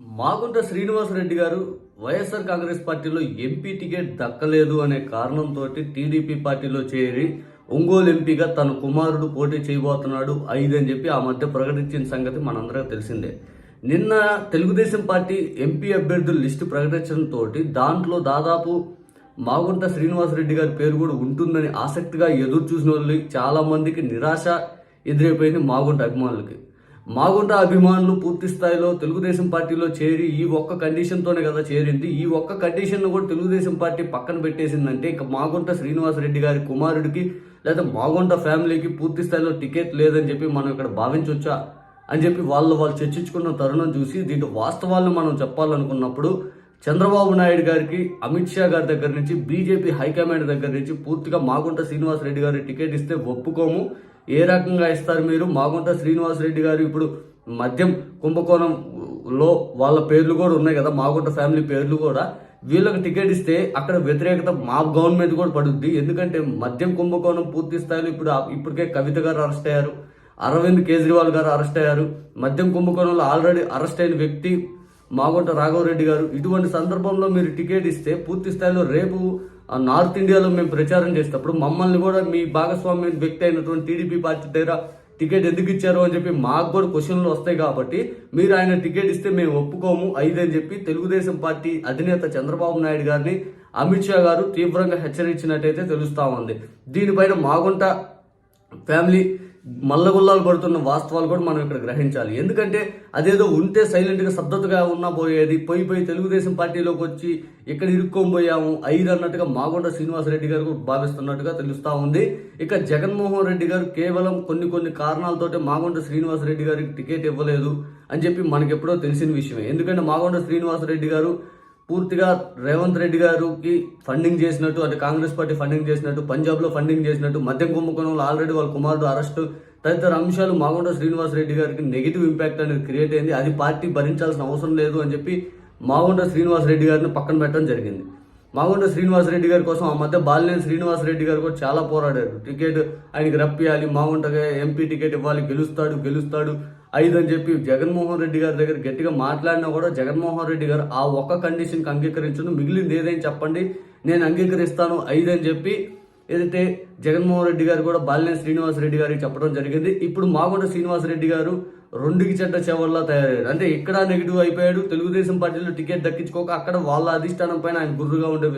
మాగుంట శ్రీనివాసరెడ్డి గారు వైఎస్ఆర్ కాంగ్రెస్ పార్టీలో MP ticket దక్కలేదు అనే కారణంతో టీడీపీ పార్టీలో చేరి ఒంగోలు ఎంపీగా తన కుమారుడు పోటీ చేయబోతున్నాడు ఐదు అని చెప్పి ఆ మధ్య ప్రకటించిన సంగతి మనందరికీ తెలిసిందే. నిన్న తెలుగుదేశం పార్టీ ఎంపీ అభ్యర్థుల లిస్టు ప్రకటించడంతో దాంట్లో దాదాపు మాగుంట శ్రీనివాసరెడ్డి గారి పేరు కూడా ఉంటుందని ఆసక్తిగా ఎదురు చూసిన వాళ్ళు చాలామందికి నిరాశ ఎదురైపోయింది మాగుంట అభిమానులకి. మాగుంట అభిమానులు పూర్తి స్థాయిలో తెలుగుదేశం పార్టీలో చేరి ఈ ఒక్క కండిషన్తోనే కదా చేరింది. ఈ ఒక్క కండిషన్ను కూడా తెలుగుదేశం పార్టీ పక్కన పెట్టేసిందంటే ఇక మాగుంట శ్రీనివాసరెడ్డి గారి కుమారుడికి లేదా మాగుంట ఫ్యామిలీకి పూర్తి స్థాయిలో టికెట్ లేదని చెప్పి మనం ఇక్కడ భావించవచ్చా అని చెప్పి వాళ్ళు వాళ్ళు చర్చించుకున్న తరుణం చూసి దీంట్లో వాస్తవాలను మనం చెప్పాలనుకున్నప్పుడు చంద్రబాబు నాయుడు గారికి అమిత్ షా గారి దగ్గర నుంచి బీజేపీ హైకమాండ్ దగ్గర నుంచి పూర్తిగా మాగుంట శ్రీనివాసరెడ్డి గారి టికెట్ ఇస్తే ఒప్పుకోము. ఏ రకంగా ఇస్తారు మీరు? మాగుంట శ్రీనివాసరెడ్డి గారు ఇప్పుడు మద్యం కుంభకోణంలో వాళ్ళ పేర్లు కూడా ఉన్నాయి కదా మాగుంట ఫ్యామిలీ పేర్లు కూడా. వీళ్ళకి టికెట్ ఇస్తే అక్కడ వ్యతిరేకత మా గవర్నమెంట్ కూడా పడుద్ది. ఎందుకంటే మద్యం కుంభకోణం పూర్తి స్థాయిలో ఇప్పుడు ఇప్పటికే కవిత గారు అరెస్ట్ అయ్యారు అరవింద్ కేజ్రీవాల్ గారు అరెస్ట్ అయ్యారు. మద్యం కుంభకోణంలో ఆల్రెడీ అరెస్ట్ అయిన వ్యక్తి మాగుంట రాఘవరెడ్డి గారు. ఇటువంటి సందర్భంలో మీరు టికెట్ ఇస్తే పూర్తి స్థాయిలో రేపు నార్త్ ఇండియాలో మేము ప్రచారం చేసేటప్పుడు మమ్మల్ని కూడా మీ భాగస్వామ్య వ్యక్తి అయినటువంటి టీడీపీ పార్టీ దగ్గర టికెట్ ఎందుకు ఇచ్చారు అని చెప్పి మాకు కూడా క్వశ్చన్లు వస్తాయి కాబట్టి మీరు ఆయన టికెట్ ఇస్తే మేము ఒప్పుకోము ఐదు అని చెప్పి తెలుగుదేశం పార్టీ అధినేత చంద్రబాబు నాయుడు గారిని అమిత్ షా గారు తీవ్రంగా హెచ్చరించినట్టయితే తెలుస్తా ఉంది. దీనిపైన మాగుంట ఫ్యామిలీ మల్లగుల్లాలు పడుతున్న వాస్తవాలు కూడా మనం ఇక్కడ గ్రహించాలి. ఎందుకంటే అదేదో ఉంటే సైలెంట్గా శబ్దతగా ఉన్నా పోయేది. పోయి పోయి తెలుగుదేశం పార్టీలోకి వచ్చి ఇక్కడ ఇరుక్కోబోయాము ఐదు అన్నట్టుగా మాగొండ శ్రీనివాసరెడ్డి గారు భావిస్తున్నట్టుగా తెలుస్తూ ఉంది. ఇక జగన్మోహన్ రెడ్డి గారు కేవలం కొన్ని కొన్ని కారణాలతోటే మాగొండ శ్రీనివాసరెడ్డి గారికి టికెట్ ఇవ్వలేదు అని చెప్పి మనకి ఎప్పుడో తెలిసిన విషయమే. ఎందుకంటే మాగొండ శ్రీనివాసరెడ్డి గారు పూర్తిగా రేవంత్ రెడ్డి గారికి ఫండింగ్ చేసినట్టు అంటే కాంగ్రెస్ పార్టీ ఫండింగ్ చేసినట్టు పంజాబ్లో ఫండింగ్ చేసినట్టు మద్యం కుంభకోణంలో ఆల్రెడీ వాళ్ళ కుమారుడు అరెస్టు తదితర అంశాలు మాగుంట శ్రీనివాస్ రెడ్డి గారికి నెగిటివ్ ఇంపాక్ట్ అనేది క్రియేట్ అయింది. అది పార్టీ భరించాల్సిన అవసరం లేదు అని చెప్పి మాగుంట శ్రీనివాస్ రెడ్డి గారిని పక్కన పెట్టడం జరిగింది. మాగుంట శ్రీనివాస్ రెడ్డి గారి కోసం ఆ మధ్య బాలినేని శ్రీనివాస్ రెడ్డి గారు కూడా చాలా పోరాడారు. టికెట్ ఆయనకి రప్పియాలి మాగుంటగా ఎంపీ టికెట్ ఇవ్వాలి గెలుస్తాడు గెలుస్తాడు ఐదు అని చెప్పి జగన్మోహన్ రెడ్డి గారి దగ్గర గట్టిగా మాట్లాడినా కూడా జగన్మోహన్ రెడ్డి గారు ఆ ఒక్క కండిషన్కి అంగీకరించను. మిగిలింది ఏదైనా చెప్పండి? నేను అంగీకరిస్తాను ఐదు అని చెప్పి ఏదైతే జగన్మోహన్ రెడ్డి గారు కూడా బాలినేని శ్రీనివాస్ రెడ్డి గారికి చెప్పడం జరిగింది. ఇప్పుడు మాగుంట శ్రీనివాస్ రెడ్డి గారు రెండుకి చెడ్డ చెవర్లా తయారయ్యాడు. అంటే ఇక్కడ నెగిటివ్ అయిపోయాడు. తెలుగుదేశం పార్టీలో టికెట్ దక్కించుకోక అక్కడ వాళ్ళ అధిష్టానం పైన ఆయన గుర్రుగా ఉండే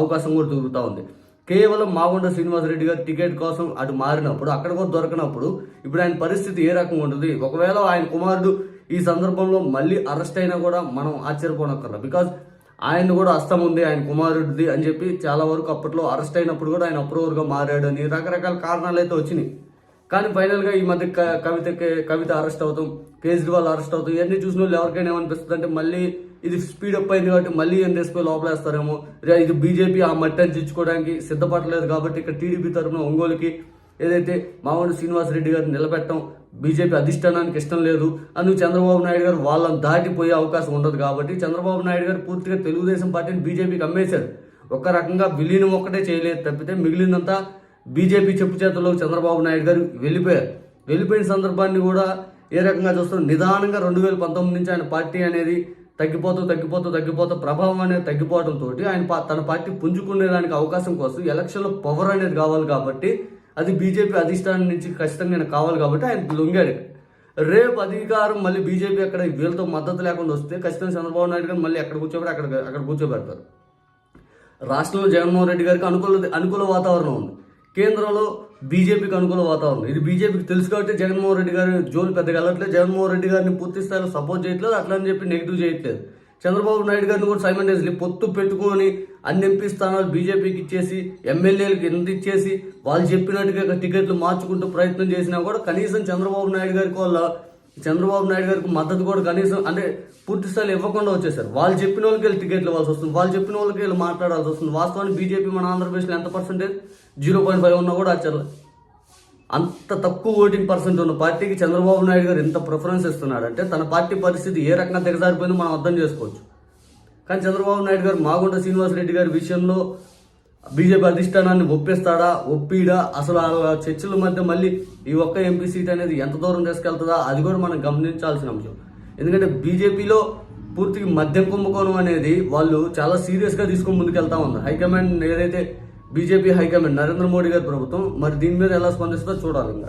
అవకాశం కూడా దొరుకుతూ ఉంది. కేవలం మాగుండ శ్రీనివాసరెడ్డి గారు టికెట్ కోసం అటు మారినప్పుడు అక్కడ కూడా దొరకనప్పుడు ఇప్పుడు ఆయన పరిస్థితి ఏ రకంగా ఉంటుంది? ఒకవేళ ఆయన కుమారుడు ఈ సందర్భంలో మళ్ళీ అరెస్ట్ అయినా కూడా మనం ఆశ్చర్యపోనక్కర్లా. బికాజ్ ఆయన కూడా అస్తం ఉంది ఆయన కుమారుడిది అని చెప్పి చాలా వరకు అప్పట్లో అరెస్ట్ అయినప్పుడు కూడా ఆయన అప్రూవర్గా మారాడు అని రకరకాల కారణాలు అయితే వచ్చినాయి. కానీ ఫైనల్గా ఈ మధ్య క- కవిత కవిత అరెస్ట్ అవుతాం కేజ్రీవాల్ అరెస్ట్ అవుతాం ఇవన్నీ చూసిన వాళ్ళు ఎవరికైనా ఏమనిపిస్తుంది అంటే మళ్ళీ ఇది స్పీడ్ అప్ అయింది కాబట్టి మళ్ళీ ఎన్ఎస్పీ లోపలేస్తారేమో. రే ఇది బీజేపీ ఆ మట్టని తెచ్చుకోవడానికి సిద్ధపడలేదు కాబట్టి ఇక్కడ టీడీపీ తరఫున ఒంగోలుకి ఏదైతే మామూలు శ్రీనివాస్ రెడ్డి గారిని నిలబెట్టడం బీజేపీ అధిష్టానానికి ఇష్టం లేదు అందుకు చంద్రబాబు నాయుడు గారు వాళ్ళని దాటిపోయే అవకాశం ఉండదు కాబట్టి చంద్రబాబు నాయుడు గారు పూర్తిగా తెలుగుదేశం పార్టీని బీజేపీకి అమ్మేశారు. ఒక రకంగా విలీనం ఒక్కటే చేయలేదు తప్పితే మిగిలినంతా బీజేపీ చెప్పు చేతలో చంద్రబాబు నాయుడు గారు వెళ్ళిపోయారు వెళ్ళిపోయిన సందర్భాన్ని కూడా ఏ రకంగా చూస్తాం నిదానంగా రెండు వేల పంతొమ్మిది నుంచి ఆయన పార్టీ అనేది తగ్గిపోతూ తగ్గిపోతూ తగ్గిపోతూ ప్రభావం అనేది తగ్గిపోవడంతో ఆయన తన పార్టీ పుంజుకునేదానికి అవకాశం కోసం ఎలక్షన్లో పవర్ అనేది కావాలి కాబట్టి అది బీజేపీ అధిష్టానం నుంచి ఖచ్చితంగా ఆయన కావాలి కాబట్టి ఆయన లొంగాడు. రేపు అధికారం మళ్ళీ బీజేపీ అక్కడ వీళ్ళతో మద్దతు లేకుండా వస్తే ఖచ్చితంగా చంద్రబాబు నాయుడు గారు మళ్ళీ ఎక్కడ కూర్చోబెట్టి అక్కడ అక్కడ కూర్చోబెడతారు. రాష్ట్రంలో జగన్మోహన్ రెడ్డి గారికి అనుకూల అనుకూల వాతావరణం ఉంది. కేంద్రంలో బీజేపీకి అనుకూల వాతావరణం. ఇది బీజేపీకి తెలుసు కాబట్టి జగన్మోహన్ రెడ్డి గారి జోలు పెద్దగా వెళ్ళట్లేదు జగన్మోహన్ రెడ్డి గారిని పూర్తి స్థాయిలో సపోర్ట్ చేయట్లేదు. అట్లా అని చెప్పి నెగిటివ్ చేయట్లేదు. చంద్రబాబు నాయుడు గారిని కూడా సైమల్టేనియస్లీ పొత్తు పెట్టుకొని అన్ని ఎంపీ స్థానాలు బీజేపీకి ఇచ్చేసి ఎమ్మెల్యేలకు ఎంత ఇచ్చేసి వాళ్ళు చెప్పినట్టుగా టికెట్లు మార్చుకుంటూ ప్రయత్నం చేసినా కూడా కనీసం చంద్రబాబు నాయుడు గారికి వాళ్ళ చంద్రబాబు నాయుడు గారికి మద్దతు కూడా కనీసం అంటే పూర్తి స్థాయిలో ఇవ్వకుండా వచ్చేసారు. వాళ్ళు చెప్పిన వాళ్ళకి వెళ్ళి టికెట్లు ఇవ్వాల్సి వస్తుంది. వాళ్ళు చెప్పిన వాళ్ళకి వెళ్ళి మాట్లాడాల్సి వస్తుంది. వాస్తవానికి బీజేపీ మన ఆంధ్రప్రదేశ్లో ఎంత పర్సెంటేజ్ జీరో పాయింట్ ఫైవ్ ఉన్నా కూడా ఆశ్చర్యం. అంత తక్కువ ఓటింగ్ పర్సెంట్ ఉన్న పార్టీకి చంద్రబాబు నాయుడు గారు ఎంత ప్రిఫరెన్స్ ఇస్తున్నాడంటే తన పార్టీ పరిస్థితి ఏ రకంగా దిగజారిపోయిందో మనం అర్థం చేసుకోవచ్చు. కానీ చంద్రబాబు నాయుడు గారు మాగుంట శ్రీనివాసరెడ్డి గారి విషయంలో బీజేపీ అధిష్టానాన్ని ఒప్పేస్తాడా ఒప్పిడా? అసలు ఆ చర్చల మధ్య మళ్ళీ ఈ ఒక్క ఎంపీ సీట్ అనేది ఎంత దూరం తీసుకెళ్తుందా? అది కూడా మనం గమనించాల్సిన అంశం. ఎందుకంటే బీజేపీలో పూర్తిగా మద్యం కుంభకోణం అనేది వాళ్ళు చాలా సీరియస్గా తీసుకొని ముందుకెళ్తా ఉంది హైకమాండ్ ఏదైతే బీజేపీ హైకమాండ్ నరేంద్ర మోడీ గారి ప్రభుత్వం మరి దీని మీద ఎలా స్పందిస్తుందో చూడాలి ఇంకా.